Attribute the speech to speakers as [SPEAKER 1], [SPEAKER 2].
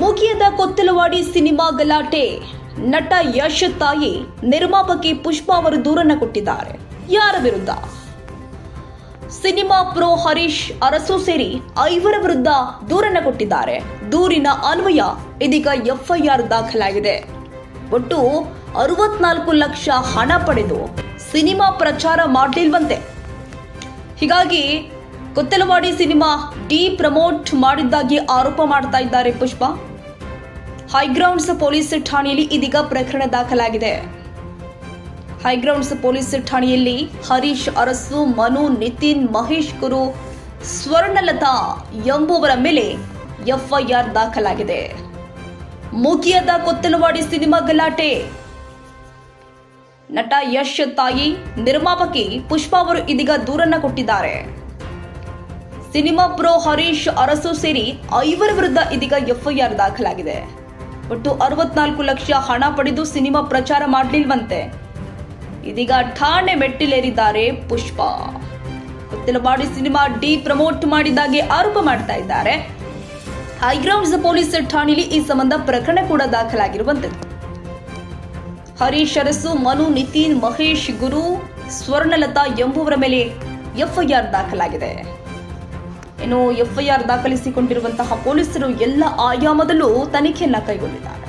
[SPEAKER 1] ಮುಗಿಯದ ಕೊತ್ತಲವಾಡಿ ಸಿನಿಮಾ ಗಲಾಟೆ. ನಟ ಯಶ್ ತಾಯಿ ನಿರ್ಮಾಪಕಿ ಪುಷ್ಪಾ ಅವರು ದೂರನ್ನ ಕೊಟ್ಟಿದ್ದಾರೆ. ಯಾರ ವಿರುದ್ಧ? ಸಿನಿಮಾ ಪ್ರೋ ಹರೀಶ್ ಅರಸು ಸೇರಿ ಐವರ ವಿರುದ್ಧ ದೂರನ್ನ ಕೊಟ್ಟಿದ್ದಾರೆ. ದೂರಿನ ಅನ್ವಯ ಇದೀಗ ಎಫ್ಐಆರ್ ದಾಖಲಾಗಿದೆ. ಒಟ್ಟು ಅರವತ್ನಾಲ್ಕು ಲಕ್ಷ ಹಣ ಪಡೆದು ಸಿನಿಮಾ ಪ್ರಚಾರ ಮಾಡಲಿಲ್ವಂತೆ. ಹೀಗಾಗಿ ಕೊತ್ತಲವಾಡಿ ಸಿನಿಮಾ ಡಿ ಪ್ರಮೋಟ್ ಮಾಡಿದ್ದಾಗಿ ಆರೋಪ ಮಾಡ್ತಾ ಇದ್ದಾರೆ ಪುಷ್ಪ. ಹೈಗ್ರೌಂಡ್ಸ್ ಪೊಲೀಸ್ ಠಾಣೆಯಲ್ಲಿ ಇದೀಗ ಪ್ರಕರಣ ದಾಖಲಾಗಿದೆ. ಹೈಗ್ರೌಂಡ್ಸ್ ಪೊಲೀಸ್ ಠಾಣೆಯಲ್ಲಿ ಹರೀಶ್ ಅರಸು, ಮನು, ನಿತಿನ್, ಮಹೇಶ್ ಗುರು, ಸ್ವರ್ಣಲತಾ ಎಂಬುವರ ಮೇಲೆ ಎಫ್ಐಆರ್ ದಾಖಲಾಗಿದೆ. ಮುಗಿಯದ ಕೊತ್ತಲವಾಡಿ ಸಿನಿಮಾ ಗಲಾಟೆ. ನಟ ಯಶ್ ತಾಯಿ, ನಿರ್ಮಾಪಕಿ ಪುಷ್ಪಾ ಅವರು ಇದೀಗ ದೂರನ್ನ ಕೊಟ್ಟಿದ್ದಾರೆ. ಸಿನಿಮಾ ಪ್ರೋ ಹರೀಶ್ ಅರಸು ಸೇರಿ ಐವರ ವಿರುದ್ಧ ಇದೀಗ ಎಫ್ಐಆರ್ ದಾಖಲಾಗಿದೆ. ಒಟ್ಟು ಅರವತ್ನಾಲ್ಕು ಲಕ್ಷ ಹಣ ಪಡೆದು ಸಿನಿಮಾ ಪ್ರಚಾರ ಮಾಡಲಿಲ್ವಂತೆ. ಇದೀಗ ಠಾಣೆ ಮೆಟ್ಟಿಲೇರಿದ್ದಾರೆ ಪುಷ್ಪ. ಮಾಡಿ ಸಿನಿಮಾ ಡಿ ಪ್ರಮೋಟ್ ಮಾಡಿದಾಗೆ ಆರೋಪ ಮಾಡ್ತಾ ಇದ್ದಾರೆ. ಹೈಗ್ರೌಂಡ್ಸ್ ಪೊಲೀಸ್ ಠಾಣೆಯಲ್ಲಿ ಈ ಸಂಬಂಧ ಪ್ರಕರಣ ಕೂಡ ದಾಖಲಾಗಿರುವಂತದ್ದು ಹರೀಶ್ ಅರಸು, ಮನು, ನಿತಿನ್, ಮಹೇಶ್, ಗುರು, ಸ್ವರ್ಣಲತಾ ಎಂಬುವರ ಮೇಲೆ ಎಫ್ಐಆರ್ ದಾಖಲಾಗಿದೆ. ಇನ್ನು ಎಫ್ಐಆರ್ ದಾಖಲಿಸಿಕೊಂಡಿರುವಂತಹ ಪೊಲೀಸರು ಎಲ್ಲ ಆಯಾಮದಲ್ಲೂ ತನಿಖೆಯನ್ನ ಕೈಗೊಂಡಿದ್ದಾರೆ.